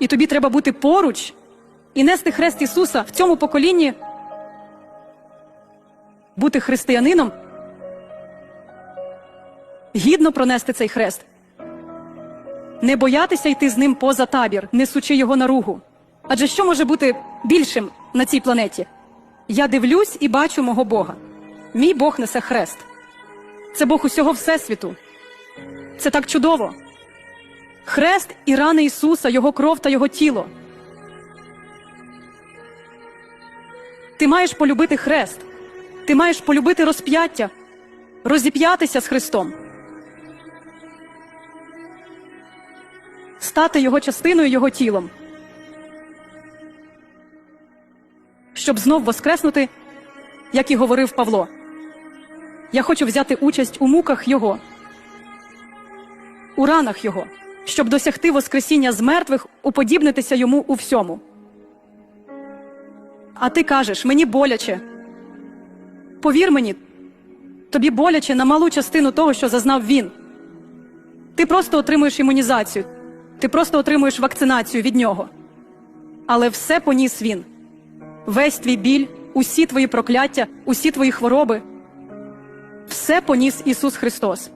І тобі треба бути поруч і нести хрест Ісуса в цьому поколінні. Бути християнином, гідно пронести цей хрест. Не боятися йти з ним поза табір, несучи його на ругу. Адже що може бути більшим на цій планеті? Я дивлюсь і бачу мого Бога. Мій Бог несе хрест. Це Бог усього Всесвіту. Це так чудово. Хрест і рани Ісуса, Його кров та Його тіло. Ти маєш полюбити хрест. Ти маєш полюбити розп'яття, розіп'ятися з Христом. Стати Його частиною Його тілом. Щоб знов воскреснути, як і говорив Павло. Я хочу взяти участь у муках Його, у ранах Його, щоб досягти Воскресіння з мертвих, уподібнитися йому у всьому. А ти кажеш, мені боляче. Повір мені, тобі боляче на малу частину того, що зазнав він. Ти просто отримуєш імунізацію, ти просто отримуєш вакцинацію від нього. Але все поніс він. Весь твій біль, усі твої прокляття, усі твої хвороби. Все поніс Ісус Христос.